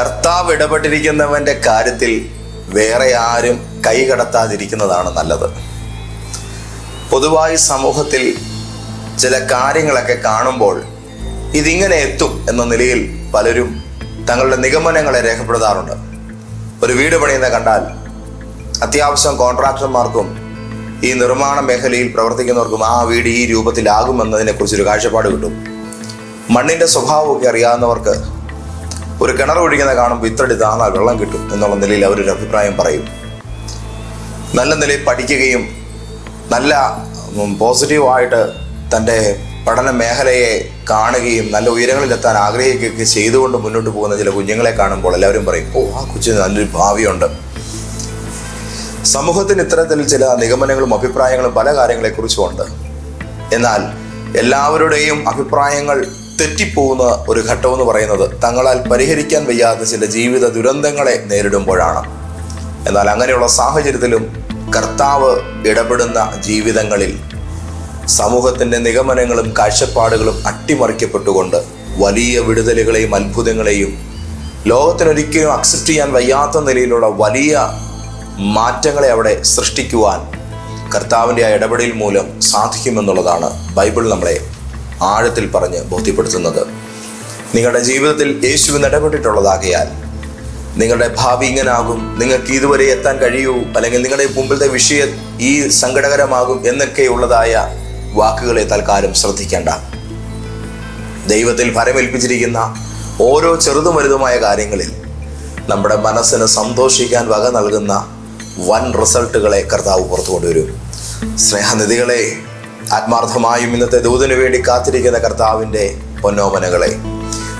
കർത്താവ് ഇടപെട്ടിരിക്കുന്നവന്റെ കാര്യത്തിൽ വേറെ ആരും കൈകടത്താതിരിക്കുന്നതാണ് നല്ലത്. പൊതുവായി സമൂഹത്തിൽ ചില കാര്യങ്ങളൊക്കെ കാണുമ്പോൾ ഇതിങ്ങനെ എത്തും എന്ന നിലയിൽ പലരും തങ്ങളുടെ നിഗമനങ്ങളെ രേഖപ്പെടുത്താറുണ്ട്. ഒരു വീട് പണിയുന്ന കണ്ടാൽ അത്യാവശ്യം കോൺട്രാക്ടർമാർക്കും ഈ നിർമ്മാണ മേഖലയിൽ പ്രവർത്തിക്കുന്നവർക്കും ആ വീട് ഈ രൂപത്തിലാകുമെന്നതിനെ കുറിച്ചൊരു കാഴ്ചപ്പാട് കിട്ടും. മണ്ണിന്റെ സ്വഭാവമൊക്കെ അറിയാവുന്നവർക്ക് ഒരു കിണർ ഒഴിക്കുന്ന കാണുമ്പോൾ ഇത്രടി താന്നാൽ വെള്ളം കിട്ടും എന്നുള്ള നിലയിൽ അവരൊരു അഭിപ്രായം പറയും. നല്ല നിലയിൽ പഠിക്കുകയും നല്ല പോസിറ്റീവായിട്ട് തന്റെ പഠന മേഖലയെ കാണുകയും നല്ല ഉയരങ്ങളിലെത്താൻ ആഗ്രഹിക്കുകയൊക്കെ ചെയ്തുകൊണ്ട് മുന്നോട്ട് പോകുന്ന ചില കുഞ്ഞുങ്ങളെ കാണുമ്പോൾ എല്ലാവരും പറയും ഓ ആ കൊച്ചിന് നല്ലൊരു ഭാവിയുണ്ട്. സമൂഹത്തിന് ഇത്തരത്തിൽ ചില നിഗമനങ്ങളും അഭിപ്രായങ്ങളും പല കാര്യങ്ങളെക്കുറിച്ചും ഉണ്ട് എന്നാൽ എല്ലാവരുടെയും അഭിപ്രായങ്ങൾ തെറ്റിപ്പോകുന്ന ഒരു ഘട്ടമെന്ന് പറയുന്നത് തങ്ങളാൽ പരിഹരിക്കാൻ വയ്യാത്ത ചില ജീവിത ദുരന്തങ്ങളെ നേരിടുമ്പോഴാണ്. എന്നാൽ അങ്ങനെയുള്ള സാഹചര്യത്തിലും കർത്താവ് ഇടപെടുന്ന ജീവിതങ്ങളിൽ സമൂഹത്തിന്റെ നിഗമനങ്ങളും കാഴ്ചപ്പാടുകളും അട്ടിമറിക്കപ്പെട്ടുകൊണ്ട് വലിയ വിടുതലുകളെയും അത്ഭുതങ്ങളെയും ലോകത്തിനൊരിക്കലും അക്സെപ്റ്റ് ചെയ്യാൻ വയ്യാത്ത നിലയിലുള്ള വലിയ മാറ്റങ്ങളെ അവിടെ സൃഷ്ടിക്കുവാൻ കർത്താവിന്റെ ആ ഇടപെടൽ മൂലം സാധിക്കുമെന്നുള്ളതാണ് ബൈബിൾ നമ്മളെ ആഴത്തിൽ പറഞ്ഞ് ബോധ്യപ്പെടുത്തുന്നത്. നിങ്ങളുടെ ജീവിതത്തിൽ യേശുവിന് ഇടപെട്ടിട്ടുള്ളതാകയാൽ നിങ്ങളുടെ ഭാവി ഇങ്ങനാകും. നിങ്ങൾക്ക് ഇതുവരെ എത്താൻ കഴിയൂ. അല്ലെങ്കിൽ നിങ്ങളുടെ മുമ്പിലത്തെ വിഷയം ഈ സങ്കടകരമാകും എന്നൊക്കെയുള്ളതായ വാക്കുകളെ തൽക്കാലം ശ്രദ്ധിക്കേണ്ട. ദൈവത്തിൽ ഫലമേൽപ്പിച്ചിരിക്കുന്ന ഓരോ ചെറുതും വലുതുമായ കാര്യങ്ങളിൽ നമ്മുടെ മനസ്സിന് സന്തോഷിക്കാൻ വക നൽകുന്ന വൻ റിസൾട്ടുകളെ കർത്താവ് പുറത്തു കൊണ്ടുവരും. സ്നേഹനിധികളെ ആത്മാർത്ഥമായും ഇന്നത്തെ ദൂതിനു വേണ്ടി കാത്തിരിക്കുന്ന കർത്താവിന്റെ പൊന്നോമനകളെ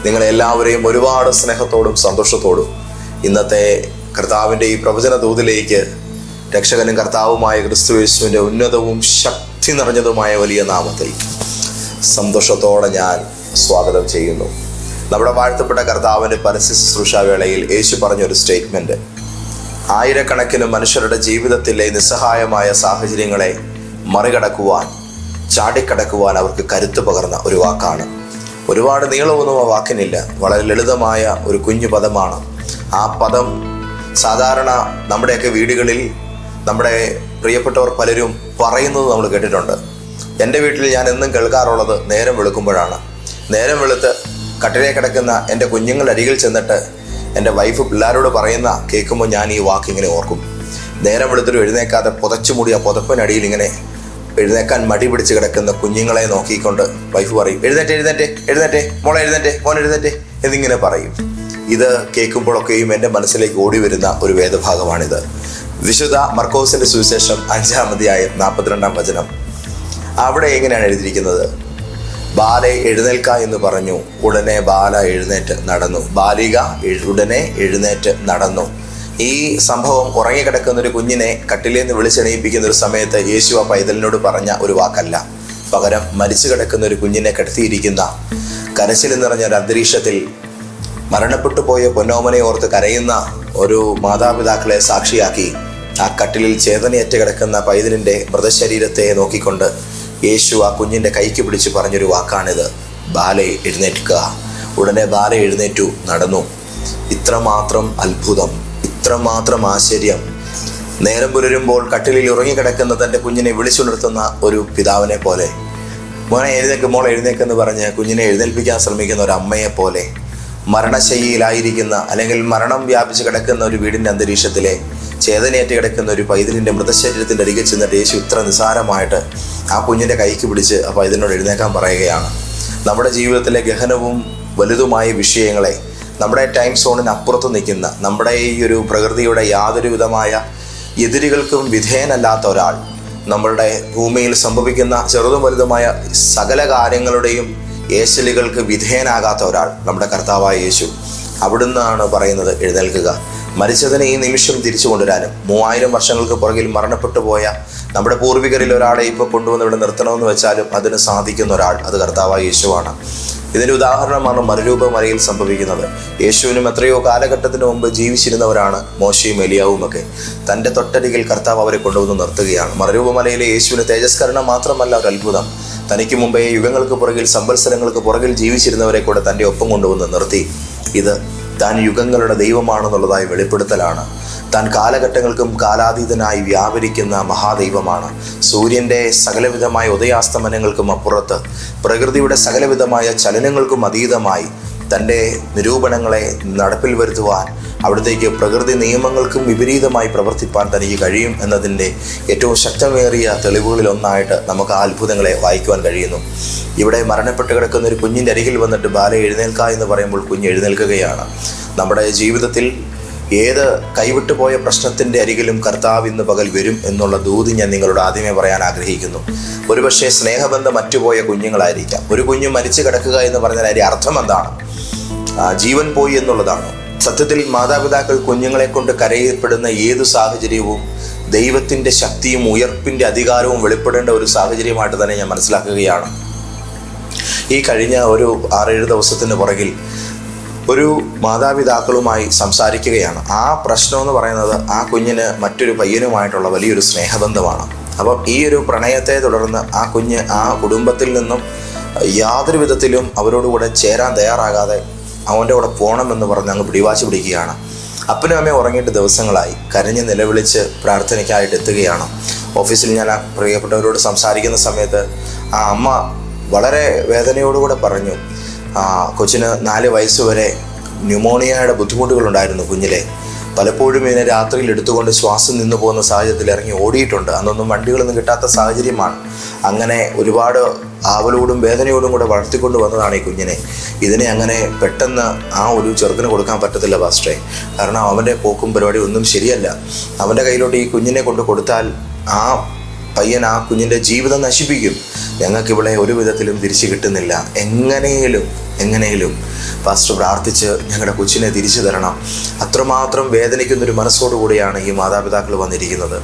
നിങ്ങളെ എല്ലാവരെയും ഒരുപാട് സ്നേഹത്തോടും സന്തോഷത്തോടും ഇന്നത്തെ കർത്താവിന്റെ ഈ പ്രവചന ദൂതിലേക്ക് രക്ഷകനും കർത്താവുമായ ക്രിസ്തു യേശുവിന്റെ ഉന്നതവും ശക്തി നിറഞ്ഞതുമായ വലിയ നാമത്തിൽ സന്തോഷത്തോടെ ഞാൻ സ്വാഗതം ചെയ്യുന്നു. നമ്മുടെ വാഴ്ത്തപ്പെട്ട കർത്താവിന്റെ പരസ്യ ശുശ്രൂഷാവേളയിൽ യേശു പറഞ്ഞൊരു സ്റ്റേറ്റ്മെന്റ്. ആയിരക്കണക്കിന് മനുഷ്യരുടെ ജീവിതത്തിലെ നിസ്സഹായമായ സാഹചര്യങ്ങളെ മറികടക്കുവാൻ ചാടിക്കടക്കുവാൻ അവർക്ക് കരുത്ത് പകർന്ന ഒരു വാക്കാണ്. ഒരുപാട് നീളമൊന്നും ആ വാക്കിനില്ല. വളരെ ലളിതമായ ഒരു കുഞ്ഞു പദമാണ്. ആ പദം സാധാരണ നമ്മുടെയൊക്കെ വീടുകളിൽ നമ്മുടെ പ്രിയപ്പെട്ടവർ പലരും പറയുന്നത് നമ്മൾ കേട്ടിട്ടുണ്ട്. എന്റെ വീട്ടിൽ ഞാൻ എന്നും കേൾക്കാറുള്ളത് നേരം വെളുക്കുമ്പോഴാണ്. നേരം വെളുത്ത് കട്ടിലേ കിടക്കുന്ന എന്റെ കുഞ്ഞുങ്ങളുടെ അരികിൽ ചെന്നിട്ട് എന്റെ വൈഫ് പിള്ളേരോട് പറയുന്ന കേൾക്കുമ്പോൾ ഞാൻ ഈ വാക്കിങ്ങനെ ഓർക്കും. നേരം വെളുത്തിട്ട് എഴുന്നേക്കാതെ പുതച്ചു മൂടി ആ പുതപ്പിനടിയിൽ ഇങ്ങനെ എഴുന്നേക്കാൻ മടി പിടിച്ച് കിടക്കുന്ന കുഞ്ഞുങ്ങളെ നോക്കിക്കൊണ്ട് വൈഫ് പറയും എഴുന്നേറ്റ് എഴുന്നേറ്റ് എഴുന്നേറ്റ് മോളെ എഴുന്നേറ്റ് മോൻ എഴുന്നേറ്റ് എന്നിങ്ങനെ പറയും. ഇത് കേൾക്കുമ്പോഴൊക്കെയും എന്റെ മനസ്സിലേക്ക് ഓടി വരുന്ന ഒരു വേദഭാഗമാണിത്. വിശുദ്ധ മർക്കോസിന്റെ സുവിശേഷം അഞ്ചാമതിയായ നാൽപ്പത്തിരണ്ടാം വചനം. അവിടെ എങ്ങനെയാണ് എഴുതിയിരിക്കുന്നത്? ബാല എഴുന്നേൽക്ക എന്ന് പറഞ്ഞു. ഉടനെ ബാല എഴുന്നേറ്റ് നടന്നു. ബാലിക ഉടനെ എഴുന്നേറ്റ് നടന്നു. ഈ സംഭവം ഉറങ്ങിക്കിടക്കുന്ന ഒരു കുഞ്ഞിനെ കട്ടിലേന്ന് വിളിച്ചെണീപ്പിക്കുന്ന ഒരു സമയത്ത് യേശു ആ പൈതലിനോട് പറഞ്ഞ ഒരു വാക്കല്ല. പകരം മരിച്ചു കിടക്കുന്ന ഒരു കുഞ്ഞിനെ കിടത്തിയിരിക്കുന്ന കരച്ചിൽ നിറഞ്ഞ ഒരു അന്തരീക്ഷത്തിൽ മരണപ്പെട്ടു പോയ പൊന്നോമനെ ഓർത്ത് കരയുന്ന ഒരു മാതാപിതാക്കളെ സാക്ഷിയാക്കി ആ കട്ടിലിൽ ചേതനയേറ്റ കിടക്കുന്ന പൈതലിന്റെ മൃതശരീരത്തെ നോക്കിക്കൊണ്ട് യേശു ആ കുഞ്ഞിന്റെ കൈക്ക് പിടിച്ച് പറഞ്ഞൊരു വാക്കാണിത്. ബാലെ എഴുന്നേൽക്കുക. ഉടനെ ബാല എഴുന്നേറ്റു നടന്നു. ഇത്രമാത്രം അത്ഭുതം. ഇത്രമാത്രം ആശ്ചര്യം. നേരം പുലരുമ്പോൾ കട്ടിലിൽ ഉറങ്ങിക്കിടക്കുന്ന തന്റെ കുഞ്ഞിനെ വിളിച്ചുണർത്തുന്ന ഒരു പിതാവിനെ പോലെ. മോനെ എഴുന്നേക്ക് മോളെ എഴുന്നേക്കെന്ന് പറഞ്ഞ് കുഞ്ഞിനെ എഴുന്നേൽപ്പിക്കാൻ ശ്രമിക്കുന്ന ഒരു അമ്മയെ പോലെ. മരണശൈലിയിലായിരിക്കുന്ന അല്ലെങ്കിൽ മരണം വ്യാപിച്ച് കിടക്കുന്ന ഒരു വീടിന്റെ അന്തരീക്ഷത്തിലെ ചേതനയേറ്റ് കിടക്കുന്ന ഒരു പൈതലിന്റെ മൃതശരീരത്തിന്റെ അരികിൽ ചെന്നിട്ട് യേശു ഇത്ര നിസാരമായിട്ട് ആ കുഞ്ഞിന്റെ കൈക്ക് പിടിച്ച് ആ പൈതലിനോട് എഴുന്നേക്കാൻ പറയുകയാണ്. നമ്മുടെ ജീവിതത്തിലെ ഗഹനവും വലുതുമായ വിഷയങ്ങളെ നമ്മുടെ ടൈം സോണിന് അപ്പുറത്ത് നിൽക്കുന്ന നമ്മുടെ ഈ ഒരു പ്രകൃതിയുടെ യാതൊരു വിധമായ എതിരുകൾക്കും വിധേയനല്ലാത്ത ഒരാൾ നമ്മളുടെ ഭൂമിയിൽ സംഭവിക്കുന്ന ചെറുതും വലുതുമായ സകല കാര്യങ്ങളുടെയും ഏശലുകൾക്ക് വിധേയനാകാത്ത ഒരാൾ നമ്മുടെ കർത്താവായ യേശു അവിടുന്നാണ് പറയുന്നത് എഴുന്നേൽക്കുക. മരിച്ചതിനെ ഈ നിമിഷം തിരിച്ചു കൊണ്ടുവരാനും മൂവായിരം വർഷങ്ങൾക്ക് പുറകിൽ മരണപ്പെട്ടു പോയ നമ്മുടെ പൂർവികരിൽ ഒരാളെ ഇപ്പോൾ കൊണ്ടുവന്ന് ഇവിടെ നിർത്തണമെന്ന് വെച്ചാലും അതിന് സാധിക്കുന്ന ഒരാൾ അത് കർത്താവായ യേശുവാണ്. ഇതിന്റെ ഉദാഹരണമാണ് മനുരൂപമലയിൽ സംഭവിക്കുന്നത്. യേശുവിനും എത്രയോ കാലഘട്ടത്തിന് മുമ്പ് ജീവിച്ചിരുന്നവരാണ് മോശയും എലിയാവും ഒക്കെ തന്റെ തൊട്ടരികിൽ കർത്താവ് അവരെ കൊണ്ടുവന്ന് നിർത്തുകയാണ്. മറുരൂപമലയിലെ യേശുവിന് തേജസ്കരണം മാത്രമല്ല ഒരു അത്ഭുതം. തനിക്ക് മുമ്പേ യുഗങ്ങൾക്ക് പുറകിൽ സംവത്സരങ്ങൾക്ക് പുറകിൽ ജീവിച്ചിരുന്നവരെ കൂടെ തന്റെ ഒപ്പം കൊണ്ടുവന്ന് നിർത്തി. ഇത് താൻ യുഗങ്ങളുടെ ദൈവമാണെന്നുള്ളതായി വെളിപ്പെടുത്തലാണ്. താൻ കാലഘട്ടങ്ങൾക്കും കാലാതീതനായി വ്യാപരിക്കുന്ന മഹാദൈവമാണ്. സൂര്യന്റെ സകലവിധമായ ഉദയാസ്തമനങ്ങൾക്കും അപ്പുറത്ത് പ്രകൃതിയുടെ സകലവിധമായ ചലനങ്ങൾക്കും അതീതമായി തന്റെ നിരൂപണങ്ങളെ നടപ്പിൽ വരുത്തുവാൻ അവിടത്തേക്ക് പ്രകൃതി നിയമങ്ങൾക്കും വിപരീതമായി പ്രവർത്തിപ്പാൻ തനിക്ക് കഴിയും എന്നതിന്റെ ഏറ്റവും ശക്തമേറിയ തെളിവുകളിലൊന്നായിട്ട് നമുക്ക് ആ അത്ഭുതങ്ങളെ വായിക്കുവാൻ കഴിയുന്നു. ഇവിടെ മരണപ്പെട്ട് കിടക്കുന്ന ഒരു കുഞ്ഞിന്റെ അരികിൽ വന്നിട്ട് ബാല എഴുന്നേൽക്ക എന്ന് പറയുമ്പോൾ കുഞ്ഞ് എഴുന്നേൽക്കുകയാണ്. നമ്മുടെ ജീവിതത്തിൽ ഏത് കൈവിട്ടു പോയ പ്രശ്നത്തിന്റെ അരികിലും കർത്താവ് ഇന്ന് പകൽ വരും എന്നുള്ള ദൂതി ഞാൻ നിങ്ങളോട് ആദ്യമേ പറയാൻ ആഗ്രഹിക്കുന്നു. ഒരുപക്ഷെ സ്നേഹബന്ധം മറ്റുപോയ കുഞ്ഞുങ്ങളായിരിക്കാം. ഒരു കുഞ്ഞ് മരിച്ചു കിടക്കുക എന്ന് പറഞ്ഞാൽ അതിന്റെ അർത്ഥം എന്താണ്? ജീവൻ പോയി എന്നുള്ളതാണ്. സത്യത്തിൽ മാതാപിതാക്കൾ കുഞ്ഞുങ്ങളെ കൊണ്ട് കരയപ്പെടുന്ന ഏത് സാഹചര്യവും ദൈവത്തിന്റെ ശക്തിയും ഉയർപ്പിന്റെ അധികാരവും വെളിപ്പെടേണ്ട ഒരു സാഹചര്യമായിട്ട് തന്നെ ഞാൻ മനസ്സിലാക്കുകയാണ്. ഈ കഴിഞ്ഞ ഒരു ആറേഴ് ദിവസത്തിന് പുറകിൽ ഒരു മാതാപിതാക്കളുമായി സംസാരിക്കുകയാണ്. ആ പ്രശ്നം എന്ന് പറയുന്നത് ആ കുഞ്ഞിന് മറ്റൊരു പയ്യനുമായിട്ടുള്ള വലിയൊരു സ്നേഹബന്ധമാണ്. അപ്പം ഈ ഒരു പ്രണയത്തെ തുടർന്ന് ആ കുഞ്ഞ് ആ കുടുംബത്തിൽ നിന്നും യാതൊരു വിധത്തിലും അവരോടുകൂടെ ചേരാൻ തയ്യാറാകാതെ അവന്റെ കൂടെ പോകണമെന്ന് പറഞ്ഞ് അങ്ങ് പിടിവാശി പിടിക്കുകയാണ്. അപ്പനും അമ്മയും ഉറങ്ങിയിട്ട് ദിവസങ്ങളായി. കരഞ്ഞ് നിലവിളിച്ച് പ്രാർത്ഥനയ്ക്കായിട്ട് എത്തുകയാണ്. ഓഫീസിൽ ഞാൻ ആ പ്രിയപ്പെട്ടവരോട് സംസാരിക്കുന്ന സമയത്ത് ആ അമ്മ വളരെ വേദനയോടുകൂടെ പറഞ്ഞു കൊച്ചിന് നാല് വയസ്സ് വരെ ന്യൂമോണിയയുടെ ബുദ്ധിമുട്ടുകളുണ്ടായിരുന്നു കുഞ്ഞിലെ. പലപ്പോഴും ഇതിനെ രാത്രിയിൽ എടുത്തുകൊണ്ട് ശ്വാസം നിന്നു പോകുന്ന സാഹചര്യത്തിൽ ഇറങ്ങി ഓടിയിട്ടുണ്ട്. അന്നൊന്നും വണ്ടികളൊന്നും കിട്ടാത്ത സാഹചര്യമാണ്. അങ്ങനെ ഒരുപാട് ആവലോടും വേദനയോടും കൂടെ വളർത്തിക്കൊണ്ട് വന്നതാണ് ഈ കുഞ്ഞിനെ. ഇതിനെ അങ്ങനെ പെട്ടെന്ന് ആ ഒരു ചെറുക്കിന് കൊടുക്കാൻ പറ്റത്തില്ല ഫാസ്റ്റേ കാരണം അവന്റെ പോക്കും പരിപാടി ഒന്നും ശരിയല്ല. അവന്റെ കയ്യിലോട്ട് ഈ കുഞ്ഞിനെ കൊണ്ട് കൊടുത്താൽ ആ പയ്യൻ ആ കുഞ്ഞിന്റെ ജീവിതം നശിപ്പിക്കും. ഞങ്ങൾക്ക് ഇവിടെ ഒരു വിധത്തിലും തിരിച്ചു കിട്ടുന്നില്ല. എങ്ങനെയും എങ്ങനെയും പാസ്റ്റർ പ്രാർത്ഥിച്ച് ഞങ്ങളുടെ കൊച്ചിനെ തിരിച്ചു തരണം. അത്രമാത്രം വേദനിക്കുന്നൊരു മനസ്സോടുകൂടിയാണ് ഈ മാതാപിതാക്കൾ വന്നിരിക്കുന്നത്.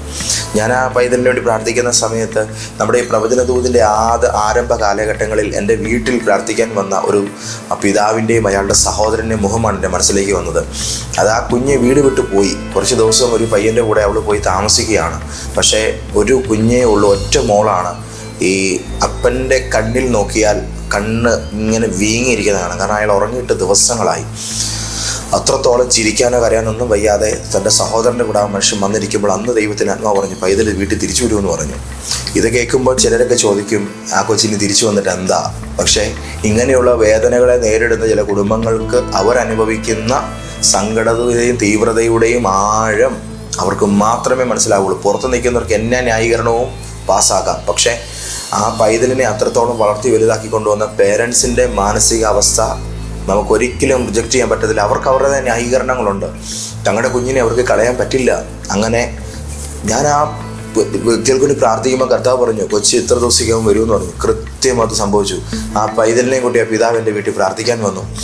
ഞാൻ ആ പൈതലിന് വേണ്ടി പ്രാർത്ഥിക്കുന്ന സമയത്ത് നമ്മുടെ ഈ പ്രവചനദൂതിന്റെ ആദ്യ ആരംഭ കാലഘട്ടങ്ങളിൽ എന്റെ വീട്ടിൽ പ്രാർത്ഥിക്കാൻ വന്ന ഒരു പിതാവിന്റെയും അയാളുടെ സഹോദരന്റെയും മുഖമാണ് എന്റെ മനസ്സിലേക്ക് വന്നത്. അത് ആ കുഞ്ഞ് വീട് വിട്ട് പോയി. കുറച്ച് ദിവസം ഒരു പയ്യന്റെ കൂടെ അവൾ പോയി താമസിക്കുകയാണ്. പക്ഷേ ഒരു കുഞ്ഞേ ഉള്ളൂ ഒറ്റ മോളാണ്. ഈ അപ്പന്റെ കണ്ണിൽ നോക്കിയാൽ കണ്ണ് ഇങ്ങനെ വീങ്ങിയിരിക്കുന്നതാണ്. കാരണം അയാൾ ഉറങ്ങിയിട്ട് ദിവസങ്ങളായി. അത്രത്തോളം ചിരിക്കാനോ കരയാനോ ഒന്നും വയ്യാതെ തന്റെ സഹോദരന്റെ കൂടെ ആ മനുഷ്യൻ വന്നിരിക്കുമ്പോൾ അന്ന് ദൈവത്തിന് ആത്മാവ് പറഞ്ഞു പൈതൽ വീട്ടിൽ തിരിച്ചു വരുമെന്ന് പറഞ്ഞു. ഇത് കേൾക്കുമ്പോൾ ചിലരൊക്കെ ചോദിക്കും ആ കൊച്ചിന് തിരിച്ചു വന്നിട്ട് എന്താ? പക്ഷേ ഇങ്ങനെയുള്ള വേദനകളെ നേരിടുന്ന ചില കുടുംബങ്ങൾക്ക് അവരനുഭവിക്കുന്ന സങ്കടതയുടെയും തീവ്രതയുടെയും ആഴം അവർക്ക് മാത്രമേ മനസ്സിലാവുള്ളൂ. പുറത്ത് നിൽക്കുന്നവർക്ക് എന്നാ ന്യായീകരണവും പാസ്സാക്കാം പക്ഷേ ആ പൈതലിനെ അത്രത്തോളം വളർത്തി വലുതാക്കി കൊണ്ടുവന്ന പേരൻസിന്റെ മാനസികാവസ്ഥ നമുക്കൊരിക്കലും റിജക്റ്റ് ചെയ്യാൻ പറ്റത്തില്ല. അവർക്ക് അവരുടെ ന്യായീകരണങ്ങളുണ്ട്. തങ്ങളുടെ കുഞ്ഞിനെ അവർക്ക് കളയാൻ പറ്റില്ല. അങ്ങനെ ഞാൻ ആ വ്യ- വ്യക്തികൾക്ക് പ്രാർത്ഥിക്കുമ്പോൾ കർത്താവ് പറഞ്ഞു കൊച്ചി ഇത്ര ദിവസിക്കകം എന്ന് പറഞ്ഞു. കൃത്യം അത് സംഭവിച്ചു. ആ പൈതലിനെയും കൂട്ടി ആ പിതാവ് എന്റെ വീട്ടിൽ പ്രാർത്ഥിക്കാൻ വന്നു.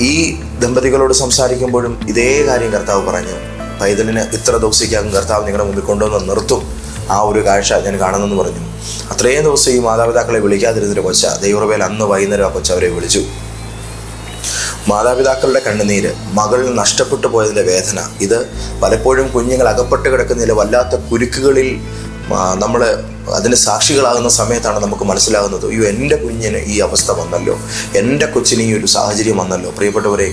ഈ ദമ്പതികളോട് സംസാരിക്കുമ്പോഴും ഇതേ കാര്യം കർത്താവ് പറഞ്ഞു. പൈതലിന് ഇത്ര ദിവസിക്കകം കർത്താവ് നിങ്ങളുടെ മുമ്പിൽ കൊണ്ടുവന്ന് നിർത്തും. ആ ഒരു കാഴ്ച ഞാൻ കാണുന്നെന്ന് പറഞ്ഞു. അത്രയും ദിവസം ഈ മാതാപിതാക്കളെ വിളിക്കാതിരുന്നൊരു കൊച്ച ദൈവറവേൽ അന്ന് വൈകുന്നേരം ആ കൊച്ച അവരെ വിളിച്ചു. മാതാപിതാക്കളുടെ കണ്ണുനീര് മകൾ നഷ്ടപ്പെട്ടു പോയതിന്റെ വേദന ഇത് പലപ്പോഴും കുഞ്ഞുങ്ങൾ അകപ്പെട്ട് കിടക്കുന്നതിലെ വല്ലാത്ത കുരുക്കുകളിൽ നമ്മൾ അതിന് സാക്ഷികളാകുന്ന സമയത്താണ് നമുക്ക് മനസ്സിലാകുന്നത് അയ്യോ എന്റെ കുഞ്ഞിന് ഈ അവസ്ഥ വന്നല്ലോ എന്റെ കൊച്ചിന് ഈ ഒരു സാഹചര്യം വന്നല്ലോ. പ്രിയപ്പെട്ടവരെ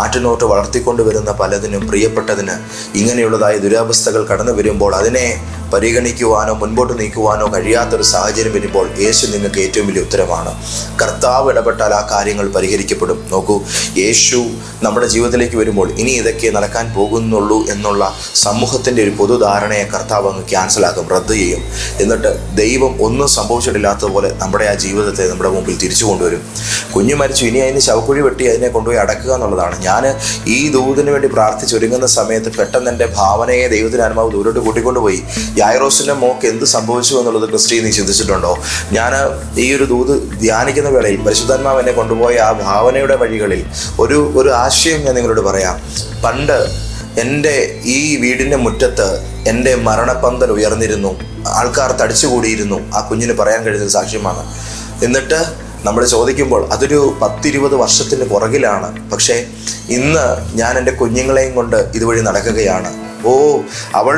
ആറ്റിനോട്ട് വളർത്തിക്കൊണ്ട് വരുന്ന പലതിനും പ്രിയപ്പെട്ടതിന് ഇങ്ങനെയുള്ളതായ ദുരവസ്ഥകൾ കടന്നു വരുമ്പോൾ അതിനെ പരിഗണിക്കുവാനോ മുൻപോട്ട് നീക്കുവാനോ കഴിയാത്തൊരു സാഹചര്യം വരുമ്പോൾ യേശു നിങ്ങൾക്ക് ഏറ്റവും വലിയ ഉത്തരമാണ്. കർത്താവ് ഇടപെട്ടാൽ ആ കാര്യങ്ങൾ പരിഹരിക്കപ്പെടും. നോക്കൂ യേശു നമ്മുടെ ജീവിതത്തിലേക്ക് വരുമ്പോൾ ഇനി ഇതൊക്കെ നടക്കാൻ പോകുന്നുള്ളൂ എന്നുള്ള സമൂഹത്തിന്റെ ഒരു പൊതുധാരണയെ കർത്താവ് അങ്ങ് ക്യാൻസലാക്കും റദ്ദ് ചെയ്യും. എന്നിട്ട് ദൈവം ഒന്നും സംഭവിച്ചിട്ടില്ലാത്തതുപോലെ നമ്മുടെ ആ ജീവിതത്തെ നമ്മുടെ മുമ്പിൽ തിരിച്ചു കൊണ്ടുവരും. കുഞ്ഞു മരിച്ചു ഇനി അതിന് ശവക്കുഴി വെട്ടി അതിനെ കൊണ്ടുപോയി അടക്കുക എന്നുള്ളതാണ്. ഞാൻ ഈ ദൂതിന് വേണ്ടി പ്രാർത്ഥിച്ചൊരുങ്ങുന്ന സമയത്ത് പെട്ടെന്ന് എന്റെ ഭാവനയെ ദൈവത്തിന് അനുഭവം ദൂരോട്ട് കൂട്ടിക്കൊണ്ടുപോയി. യായറോസിന്റെ മോക്ക് എന്ത് സംഭവിച്ചു എന്നുള്ളത് ക്രിസ്റ്റി നീ ചിന്തിച്ചിട്ടുണ്ടോ? ഞാൻ ഈ ഒരു ദൂത് ധ്യാനിക്കുന്ന വേളയിൽ പരിശുദ്ധാത്മാവ് എന്നെ കൊണ്ടുപോയ ആ ഭാവനയുടെ വഴികളിൽ ഒരു ഒരു ആശയം ഞാൻ നിങ്ങളോട് പറയാം. പണ്ട് എന്റെ ഈ വീടിന്റെ മുറ്റത്ത് എന്റെ മരണപ്പന്തൽ ഉയർന്നിരുന്നു. ആൾക്കാർ തടിച്ചുകൂടിയിരുന്നു. ആ കുഞ്ഞിന് പറയാൻ കഴിയുന്ന സാക്ഷ്യമാണ്. എന്നിട്ട് നമ്മൾ ചോദിക്കുമ്പോൾ അതൊരു പത്തിരുപത് വർഷത്തിന് പുറകിലാണ്. പക്ഷേ ഇന്ന് ഞാൻ എന്റെ കുഞ്ഞുങ്ങളെയും കൊണ്ട് ഇതുവഴി നടക്കുകയാണ്. ഓ അവൾ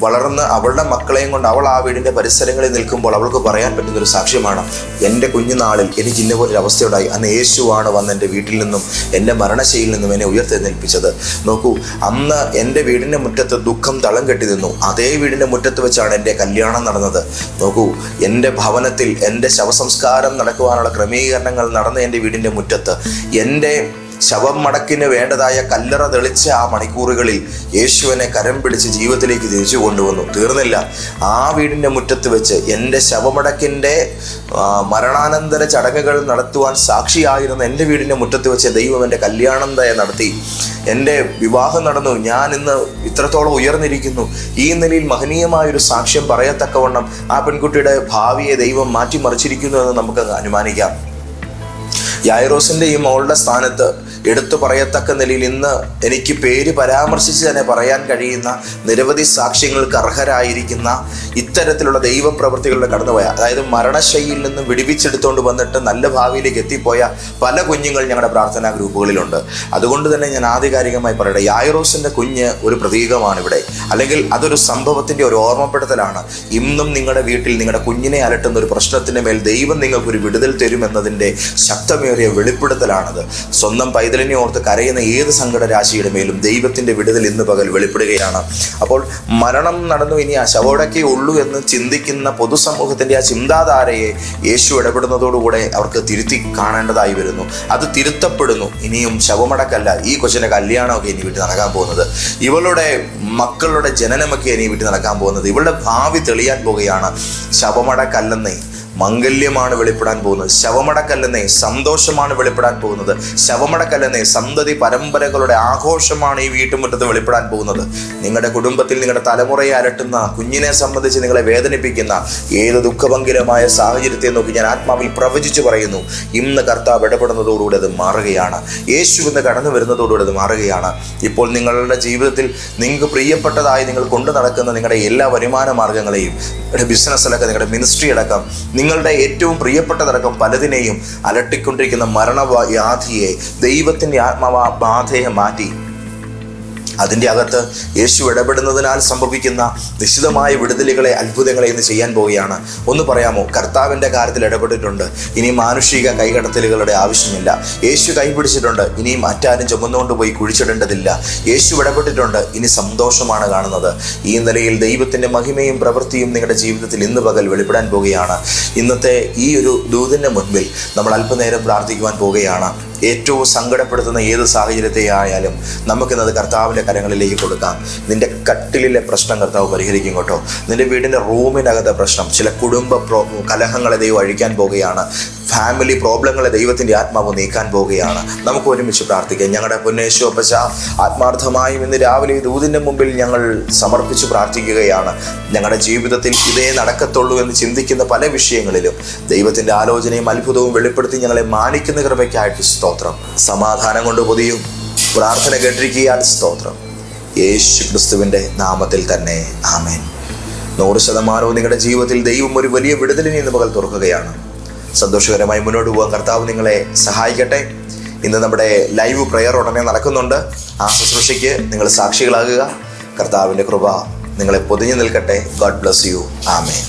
വളർന്ന് അവളുടെ മക്കളെയും കൊണ്ട് അവൾ ആ വീടിന്റെ പരിസരങ്ങളിൽ നിൽക്കുമ്പോൾ അവൾക്ക് പറയാൻ പറ്റുന്ന ഒരു സാക്ഷ്യമാണ്. എന്റെ കുഞ്ഞുനാളിൽ എനിക്ക് ഇന്ന പോലെ അവസ്ഥയുണ്ടായി. അന്ന് യേശുവാണ് വന്ന് എന്റെ വീട്ടിൽ നിന്നും എന്റെ മരണശൈലിയിൽ നിന്നും എന്നെ ഉയർത്തെഴുന്നേൽപ്പിച്ചത്. നോക്കൂ അന്ന് എന്റെ വീടിന്റെ മുറ്റത്ത് ദുഃഖം തളം കെട്ടി നിന്നു. അതേ വീടിന്റെ മുറ്റത്ത് വെച്ചാണ് എന്റെ കല്യാണം നടന്നത്. നോക്കൂ എന്റെ ഭവനത്തിൽ എന്റെ ശവസംസ്കാരം നടക്കുവാനുള്ള ക്രമീകരണങ്ങൾ നടന്ന എന്റെ വീടിന്റെ മുറ്റത്ത്. എന്റെ ശവം മടക്കിന് വേണ്ടതായ കല്ലറ തെളിച്ച ആ മണിക്കൂറുകളിൽ യേശുവിനെ കരം പിടിച്ച് ജീവിതത്തിലേക്ക് തിരിച്ചു കൊണ്ടുവന്നു. തീർന്നില്ല. ആ വീടിന്റെ മുറ്റത്ത് വെച്ച് എന്റെ ശവമടക്കിന്റെ മരണാനന്തര ചടങ്ങുകൾ നടത്തുവാൻ സാക്ഷിയായിരുന്ന എന്റെ വീടിന്റെ മുറ്റത്ത് വെച്ച് ദൈവം എന്റെ കല്യാണം തയ നടത്തി. എന്റെ വിവാഹം നടന്നു. ഞാൻ ഇന്ന് ഇത്രത്തോളം ഉയർന്നിരിക്കുന്നു. ഈ നിലയിൽ മഹനീയമായൊരു സാക്ഷ്യം പറയത്തക്കവണ്ണം ആ പെൺകുട്ടിയുടെ ഭാവിയെ ദൈവം മാറ്റിമറിച്ചിരിക്കുന്നു എന്ന് നമുക്ക് അനുമാനിക്കാം. യായറോസിന്റെ ഈ മോളുടെ സ്ഥാനത്ത് എടുത്തു പറയത്തക്ക നിലയിൽ ഇന്ന് എനിക്ക് പേര് പരാമർശിച്ച് തന്നെ പറയാൻ കഴിയുന്ന നിരവധി സാക്ഷ്യങ്ങൾക്ക് അർഹരായിരിക്കുന്ന ഇത്തരത്തിലുള്ള ദൈവപ്രവൃത്തികളുടെ കടന്നുപോയ അതായത് മരണശൈലിയിൽ നിന്ന് വിടിവിച്ചെടുത്തുകൊണ്ട് വന്നിട്ട് നല്ല ഭാവിയിലേക്ക് എത്തിപ്പോയ പല കുഞ്ഞുങ്ങൾ ഞങ്ങളുടെ പ്രാർത്ഥനാ ഗ്രൂപ്പുകളിലുണ്ട്. അതുകൊണ്ട് തന്നെ ഞാൻ ആധികാരികമായി പറയട്ടെ യായറോസിന്റെ കുഞ്ഞ് ഒരു പ്രതീകമാണ് ഇവിടെ അല്ലെങ്കിൽ അതൊരു സംഭവത്തിന്റെ ഒരു ഓർമ്മപ്പെടുത്തലാണ്. ഇന്നും നിങ്ങളുടെ വീട്ടിൽ നിങ്ങളുടെ കുഞ്ഞിനെ അലട്ടുന്ന ഒരു പ്രശ്നത്തിന് മേൽ ദൈവം നിങ്ങൾക്ക് ഒരു വിടുതൽ തരുമെന്നതിന്റെ ശക്തമേറിയ വെളിപ്പെടുത്തലാണത്. സ്വന്തം പൈതലിനെ ഓർത്ത് കരയുന്ന ഏത് സങ്കട രാശിയുടെ മേലും ദൈവത്തിന്റെ വിടുതൽ ഇന്ന് പകൽ വെളിപ്പെടുകയാണ്. അപ്പോൾ മരണം നടന്നു ഇനി ആ ശവോടക്കേ ഉള്ളൂ എന്ന് ചിന്തിക്കുന്ന പൊതുസമൂഹത്തിന്റെ ആ ചിന്താധാരയെ യേശു ഇടപെടുന്നതോടുകൂടെ അവർക്ക് തിരുത്തി കാണേണ്ടതായി വരുന്നു. അത് തിരുത്തപ്പെടുന്നു. ഇനിയും ശവമടക്കല്ല ഈ കൊച്ചിന്റെ കല്യാണമൊക്കെ ഇനി വീട്ടിൽ നടക്കാൻ പോകുന്നത്. ഇവളുടെ മക്കളുടെ ജനനമൊക്കെ ഇനി വീട്ടിൽ നടക്കാൻ പോകുന്നത്. ഇവളുടെ ഭാവി തെളിയാൻ പോകുകയാണ്. ശവമടക്കല്ലെന്നേ മംഗല്യമാണ് വെളിപ്പെടാൻ പോകുന്നത്. ശവമടക്കല്ലെന്നേ സന്തോഷമാണ് വെളിപ്പെടാൻ പോകുന്നത്. ശവമടക്കല്ലെന്നേ സന്തതി പരമ്പരകളുടെ ആഘോഷമാണ് ഈ വീട്ടുമുറ്റത്ത് വെളിപ്പെടാൻ പോകുന്നത്. നിങ്ങളുടെ കുടുംബത്തിൽ നിങ്ങളുടെ തലമുറയെ അലട്ടുന്ന കുഞ്ഞിനെ സംബന്ധിച്ച് നിങ്ങളെ വേദനിപ്പിക്കുന്ന ഏത് ദുഃഖഭംഗിരമായ സാഹചര്യത്തെ നോക്കി ഞാൻ ആത്മാവിൽ പ്രവചിച്ചു പറയുന്നു. ഇന്ന് കർത്താവ് ഇടപെടുന്നതോടുകൂടി അത് മാറുകയാണ്. യേശു ഇന്ന് കടന്നു വരുന്നതോടുകൂടി അത് മാറുകയാണ്. ഇപ്പോൾ നിങ്ങളുടെ ജീവിതത്തിൽ നിങ്ങൾക്ക് പ്രിയപ്പെട്ടതായി നിങ്ങൾ കൊണ്ടു നടക്കുന്ന നിങ്ങളുടെ എല്ലാ വരുമാന മാർഗങ്ങളെയും നിങ്ങളുടെ ബിസിനസ്സിലൊക്കെ നിങ്ങളുടെ മിനിസ്ട്രി അടക്കം നിങ്ങളുടെ ഏറ്റവും പ്രിയപ്പെട്ടതടക്കം പലതിനെയും അലട്ടിക്കൊണ്ടിരിക്കുന്ന മരണവ്യാധിയെ ദൈവത്തിന്റെ ആത്മാവാ ബാധയെ മാറ്റി. അതിന്റെ അകത്ത് യേശു ഇടപെടുന്നതിനാൽ സംഭവിക്കുന്ന നിശ്ചിതമായ വിടുതലുകളെ അത്ഭുതങ്ങളെ ഇന്ന് ചെയ്യാൻ പോവുകയാണ്. ഒന്ന് പറയാമോ? കർത്താവിന്റെ കാര്യത്തിൽ ഇടപെട്ടിട്ടുണ്ട്. ഇനി മാനുഷിക കൈകടത്തലുകളുടെ ആവശ്യമില്ല. യേശു കൈപിടിച്ചിട്ടുണ്ട് ഇനിയും മറ്റാരും ചുമന്നുകൊണ്ട് പോയി കുഴിച്ചിടേണ്ടതില്ല. യേശു ഇടപെട്ടിട്ടുണ്ട്. ഇനി സന്തോഷമാണ് കാണുന്നത്. ഈ നിലയിൽ ദൈവത്തിന്റെ മഹിമയും പ്രവൃത്തിയും നിങ്ങളുടെ ജീവിതത്തിൽ ഇന്ന് പകൽ വെളിപ്പെടാൻ പോവുകയാണ്. ഇന്നത്തെ ഈ ഒരു ദൂതിന്റെ മുൻപിൽ നമ്മൾ അല്പനേരം പ്രാർത്ഥിക്കുവാൻ പോവുകയാണ്. ഏറ്റവും സങ്കടപ്പെടുത്തുന്ന ഏത് സാഹചര്യത്തെ ആയാലും നമുക്കിന്നത് കർത്താവിന്റെ കരങ്ങളിലേക്ക് കൊടുക്കാം. നിന്റെ കട്ടിലിലെ പ്രശ്നം കർത്താവ് പരിഹരിക്കും കേട്ടോ. നിന്റെ വീടിന്റെ റൂമിനകത്തെ പ്രശ്നം ചില കുടുംബ പ്രോ കലഹങ്ങളെ ദൈവം അഴിക്കാൻ പോവുകയാണ് ഫാമിലി പ്രോബ്ലങ്ങളെ ദൈവത്തിന്റെ ആത്മാവ് നീക്കാൻ പോവുകയാണ് നമുക്ക് ഒരുമിച്ച് പ്രാർത്ഥിക്കാം. ഞങ്ങളുടെ പുന്നേശു അപ്പച്ച ആത്മാർത്ഥമായും ഇന്ന് രാവിലെ ദൂതിന്റെ മുമ്പിൽ ഞങ്ങൾ സമർപ്പിച്ച് പ്രാർത്ഥിക്കുകയാണ്. ഞങ്ങളുടെ ജീവിതത്തിൽ ഇതേ നടക്കത്തുള്ളൂ എന്ന് ചിന്തിക്കുന്ന പല വിഷയങ്ങളിലും ദൈവത്തിന്റെ ആലോചനയും അത്ഭുതവും വെളിപ്പെടുത്തി ഞങ്ങളെ മാനിക്കുന്ന കൃപയ്ക്കായിട്ട് സ്തോത്രം. സമാധാനം കൊണ്ട് പൊതിയും. പ്രാർത്ഥന കേട്ടിരിക്കാൻ സ്തോത്രം. യേശു ക്രിസ്തുവിന്റെ നാമത്തിൽ തന്നെ ആമേൻ. നൂറ് ശതമാനവും നിങ്ങളുടെ ജീവിതത്തിൽ ദൈവം ഒരു വലിയ വിടുതലിനെ ഇന്ന് പകൽ തുറക്കുകയാണ്. സന്തോഷകരമായി മുന്നോട്ട് പോകാൻ കർത്താവ് നിങ്ങളെ സഹായിക്കട്ടെ. ഇന്ന് നമ്മുടെ ലൈവ് പ്രെയർ ഉടനെ നടക്കുന്നുണ്ട്. ആ ശുശ്രൂഷയ്ക്ക് നിങ്ങൾ സാക്ഷികളാകുക. കർത്താവിന്റെ കൃപ നിങ്ങളെ പൊതിഞ്ഞു നിൽക്കട്ടെ. God bless you. ആമേൻ.